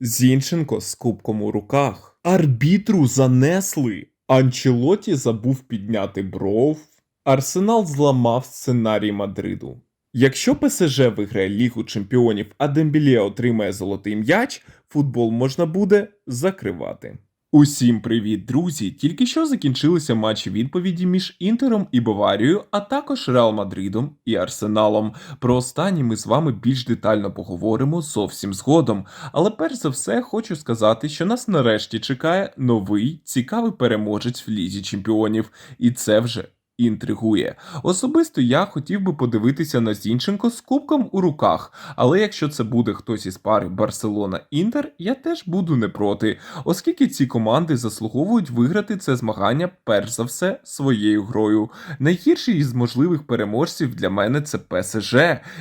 Зінченко з кубком у руках. Арбітру занесли. Анчелоті забув підняти бров. Арсенал зламав сценарій Мадриду. Якщо ПСЖ виграє Лігу Чемпіонів, а Дембілє отримає золотий м'яч, футбол можна буде закривати. Усім привіт, друзі! Тільки що закінчилися матчі відповіді між Інтером і Баварією, а також Реал Мадридом і Арсеналом. Про останні ми з вами більш детально поговоримо зовсім згодом. Але перш за все хочу сказати, що нас нарешті чекає новий цікавий переможець в Лізі Чемпіонів, і це вже. Інтригує. Особисто я хотів би подивитися на Зінченко з кубком у руках, але якщо це буде хтось із пари Барселона-Інтер, я теж буду не проти, оскільки ці команди заслуговують виграти це змагання перш за все своєю грою. Найгірший із можливих переможців для мене це ПСЖ.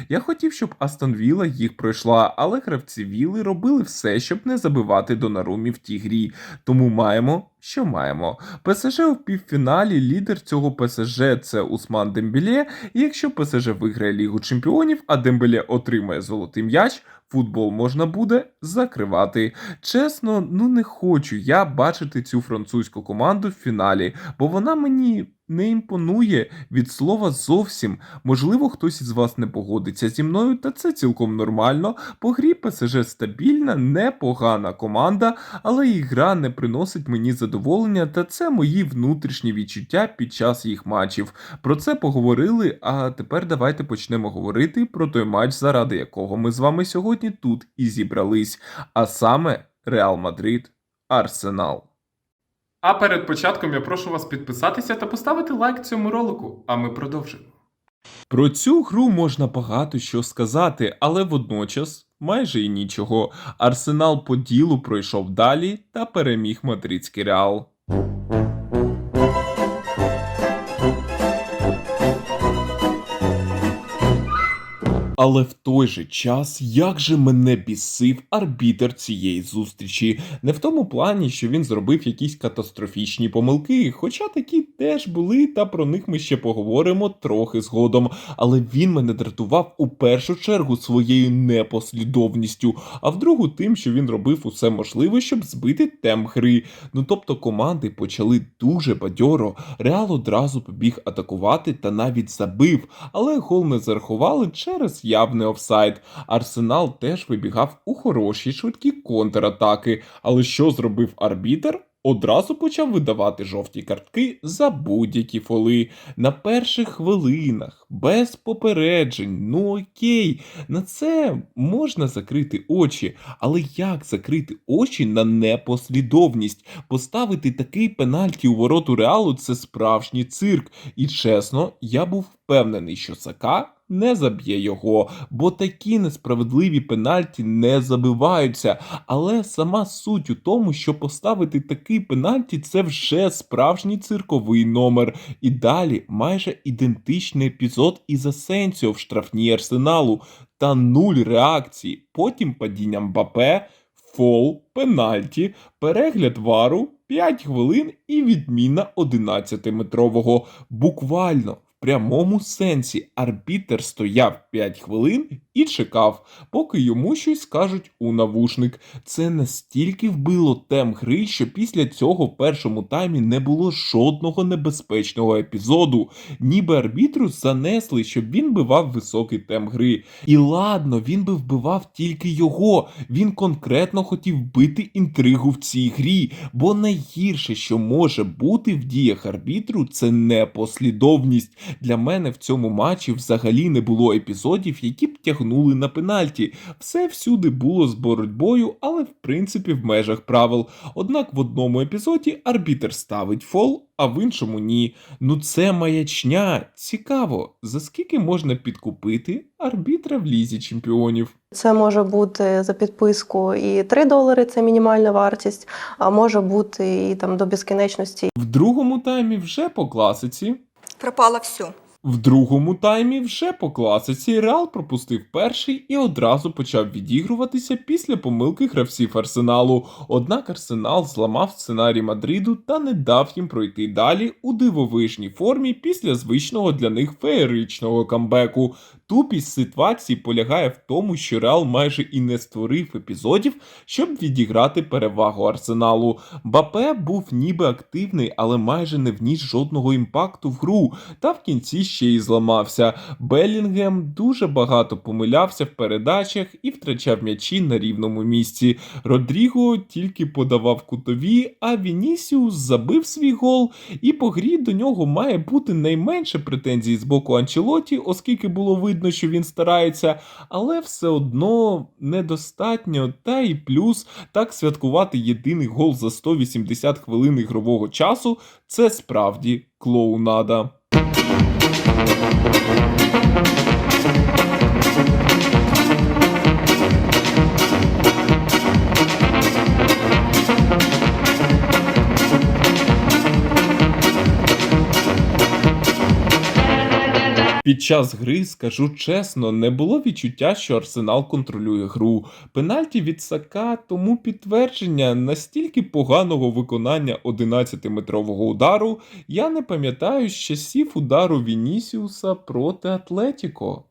Я хотів, щоб Астон Вілла їх пройшла, але гравці Віли робили все, щоб не забивати Донарумі в тій грі. Тому маємо, що маємо. ПСЖ у півфіналі лідер цього ПСЖ це Усман Дембелє. І якщо ПСЖ виграє Лігу Чемпіонів, а Дембеле отримає золотий м'яч, футбол можна буде закривати. Чесно, ну не хочу я бачити цю французьку команду в фіналі, бо вона мені не імпонує від слова зовсім. Можливо, хтось із вас не погодиться зі мною, та це цілком нормально. По грі ПСЖ стабільна, непогана команда, але їх гра не приносить мені задоволення, та це мої внутрішні відчуття під час їх матчів. Про це поговорили. А тепер давайте почнемо говорити про той матч, заради якого ми з вами сьогодні тут і зібрались. А саме Реал Мадрид Арсенал. А перед початком я прошу вас підписатися та поставити лайк цьому ролику, а ми продовжимо. Про цю гру можна багато що сказати, але водночас майже і нічого. Арсенал по ділу пройшов далі та переміг мадридський реал. Але в той же час, як же мене бісив арбітер цієї зустрічі, не в тому плані, що він зробив якісь катастрофічні помилки, хоча такі теж були, та про них ми ще поговоримо трохи згодом. Але він мене дратував у першу чергу своєю непослідовністю, а в другу тим, що він робив усе можливе, щоб збити темп гри. Ну тобто команди почали дуже бадьоро. Реал одразу побіг атакувати та навіть забив, але гол не зарахували через явний офсайд. Арсенал теж вибігав у хороші швидкі контратаки. Але що зробив арбітер? Одразу почав видавати жовті картки за будь-які фоли на перших хвилинах, без попереджень. Ну окей, на це можна закрити очі, але як закрити очі на непослідовність? Поставити такий пенальті у вороту реалу це справжній цирк. І чесно, я був впевнений, що Сака не заб'є його, бо такі несправедливі пенальті не забиваються. Але сама суть у тому, що поставити такий пенальті це вже справжній цирковий номер. І далі майже ідентичний епізод із Асенсіо в штрафній арсеналу та нуль реакції. Потім падіння Мбапе, фол, пенальті, перегляд вару, 5 хвилин і відміна 11-метрового. Буквально прямому сенсі. Арбітер стояв 5 хвилин і чекав, поки йому щось скажуть у навушник. Це настільки вбило тем гри, що після цього в першому таймі не було жодного небезпечного епізоду. Ніби арбітру занесли, щоб він бивав високий тем гри. І ладно, він би вбивав тільки його. Він конкретно хотів бити інтригу в цій грі, бо найгірше, що може бути в діях арбітру, це непослідовність. Для мене в цьому матчі взагалі не було епізодів, які б тягнули на пенальті. Все всюди було з боротьбою, але в принципі в межах правил. Однак в одному епізоді арбітер ставить фол, а в іншому ні. Ну це маячня. Цікаво, за скільки можна підкупити арбітра в лізі чемпіонів? Це може бути за підписку і 3 долари це мінімальна вартість, а може бути і там до безкінечності В другому таймі вже по класиці. пропало все. В другому таймі вже по класиці Реал пропустив перший і одразу почав відігруватися після помилки гравців Арсеналу. Однак Арсенал зламав сценарій Мадриду та не дав їм пройти далі у дивовижній формі після звичного для них феєричного камбеку. Тупість ситуації полягає в тому, що Реал майже і не створив епізодів, щоб відіграти перевагу арсеналу. Бапе був ніби активний, але майже не вніс жодного імпакту в гру, та в кінці ще й зламався. Белінгем дуже багато помилявся в передачах і втрачав м'ячі на рівному місці. Родріго тільки подавав кутові, а Вінісіус забив свій гол, і по грі до нього має бути найменше претензій з боку Анчелоті, оскільки було видно, що він старається, але все одно недостатньо. Та і плюс так святкувати єдиний гол за 180 хвилин ігрового часу це справді клоунада. Під час гри, скажу чесно, не було відчуття, що Арсенал контролює гру. Пенальті від Сака, тому підтвердження настільки поганого виконання 11-метрового удару я не пам'ятаю з часів удару Вінісіуса проти Атлетіко.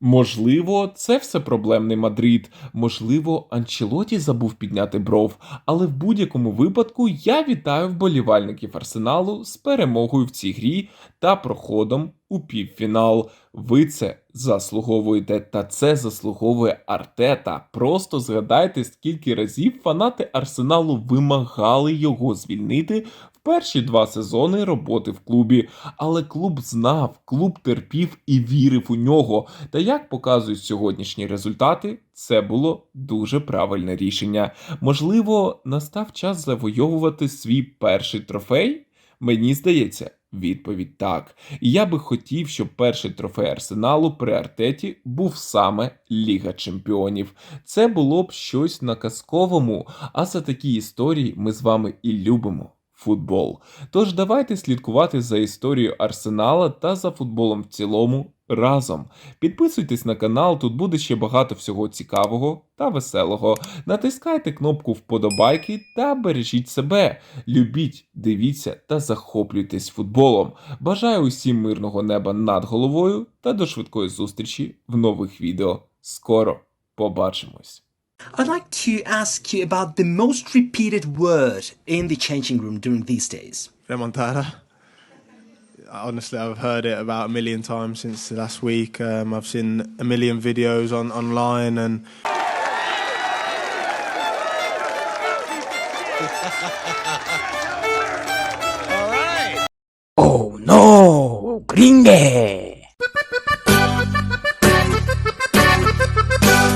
Можливо, це все проблемний Мадрид. Можливо, Анчелоті забув підняти бров. Але в будь-якому випадку я вітаю вболівальників Арсеналу з перемогою в цій грі та проходом у півфінал. Ви це заслуговуєте, та це заслуговує Артета. Просто згадайте, скільки разів фанати Арсеналу вимагали його звільнити перші два сезони роботи в клубі. Але клуб знав, клуб терпів і вірив у нього. Та як показують сьогоднішні результати, це було дуже правильне рішення. Можливо, настав час завойовувати свій перший трофей? Мені здається, відповідь так. Я би хотів, щоб перший трофей арсеналу при Артеті був саме Ліга Чемпіонів. Це було б щось на казковому, а за такі історії ми з вами і любимо. Футбол. Тож давайте слідкувати за історією Арсенала та за футболом в цілому разом. Підписуйтесь на канал, тут буде ще багато всього цікавого та веселого. Натискайте кнопку вподобайки та бережіть себе. Любіть, дивіться та захоплюйтесь футболом. Бажаю усім мирного неба над головою та до швидкої зустрічі в нових відео. Скоро побачимось! I'd like to ask you about the most repeated word in the changing room during these days. Remontada. Honestly, I've heard it about a million times since last week. Um, I've seen a million videos on online, and Oh no, gringue!